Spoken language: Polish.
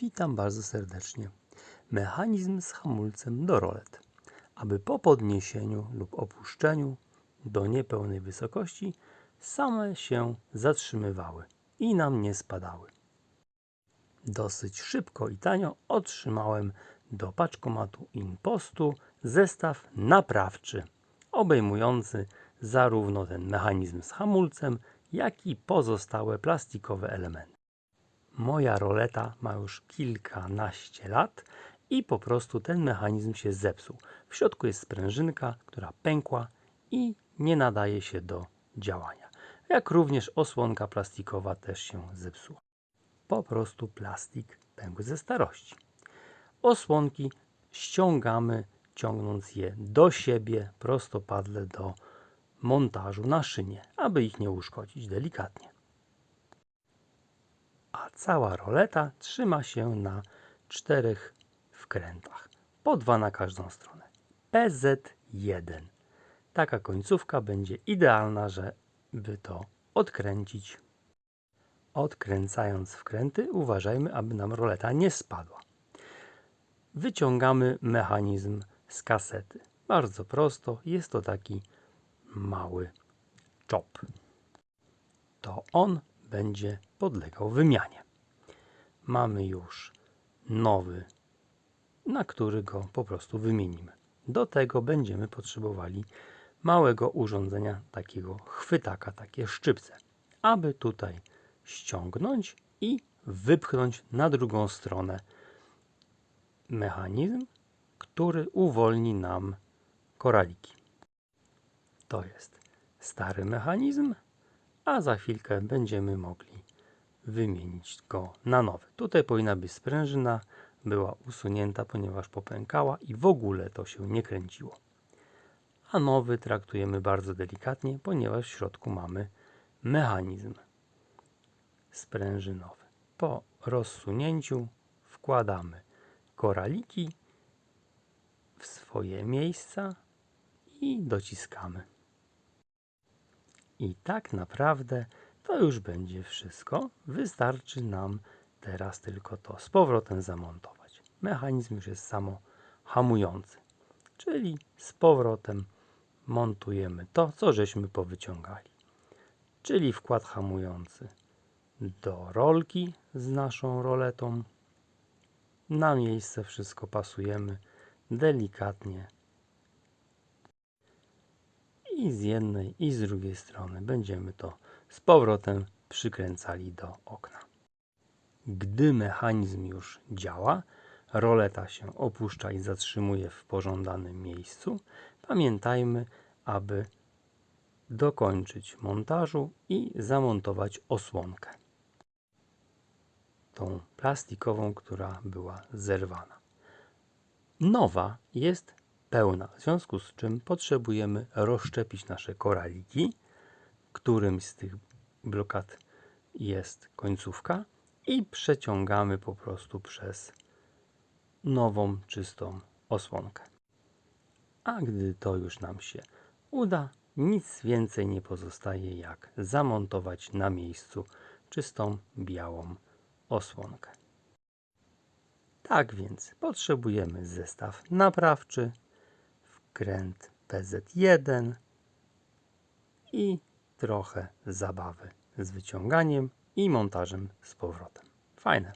Witam bardzo serdecznie. Mechanizm z hamulcem do rolet. Aby po podniesieniu lub opuszczeniu do niepełnej wysokości same się zatrzymywały i nam nie spadały. Dosyć szybko i tanio otrzymałem do paczkomatu Impostu zestaw naprawczy, obejmujący zarówno ten mechanizm z hamulcem, jak i pozostałe plastikowe elementy. Moja roleta ma już kilkanaście lat i po prostu ten mechanizm się zepsuł. W środku jest sprężynka, która pękła i nie nadaje się do działania. Jak również osłonka plastikowa też się zepsuła. Po prostu plastik pękł ze starości. Osłonki ściągamy, ciągnąc je do siebie prostopadle do montażu na szynie, aby ich nie uszkodzić delikatnie. A cała roleta trzyma się na czterech wkrętach, po dwa na każdą stronę. PZ1. Taka końcówka będzie idealna, żeby to odkręcić. Odkręcając wkręty, uważajmy, aby nam roleta nie spadła. Wyciągamy mechanizm z kasety. Bardzo prosto, jest to taki mały czop. To on będzie podlegał wymianie. Mamy już nowy, na który go po prostu wymienimy. Do tego będziemy potrzebowali małego urządzenia, takiego chwytaka, takie szczypce, aby tutaj ściągnąć i wypchnąć na drugą stronę mechanizm, który uwolni nam koraliki. To jest stary mechanizm, a za chwilkę będziemy mogli wymienić go na nowy. Tutaj powinna być sprężyna, była usunięta, ponieważ popękała i w ogóle to się nie kręciło. A nowy traktujemy bardzo delikatnie, ponieważ w środku mamy mechanizm sprężynowy. Po rozsunięciu wkładamy koraliki w swoje miejsca i dociskamy. I tak naprawdę to już będzie wszystko. Wystarczy nam teraz tylko to z powrotem zamontować. Mechanizm już jest samo hamujący, czyli z powrotem montujemy to, co żeśmy powyciągali. Czyli wkład hamujący do rolki z naszą roletą. Na miejsce wszystko pasujemy delikatnie i z jednej i z drugiej strony będziemy to z powrotem przykręcali do okna. Gdy mechanizm już działa, roleta się opuszcza i zatrzymuje w pożądanym miejscu, pamiętajmy, aby dokończyć montażu i zamontować osłonkę. Tą plastikową, która była zerwana. Nowa jest pełna, w związku z czym potrzebujemy rozszczepić nasze koraliki. Którymś z tych blokad jest końcówka i przeciągamy po prostu przez nową, czystą osłonkę. A gdy to już nam się uda, nic więcej nie pozostaje jak zamontować na miejscu czystą białą osłonkę. Tak więc potrzebujemy zestaw naprawczy, wkręt PZ1 i trochę zabawy z wyciąganiem i montażem z powrotem. Fajne.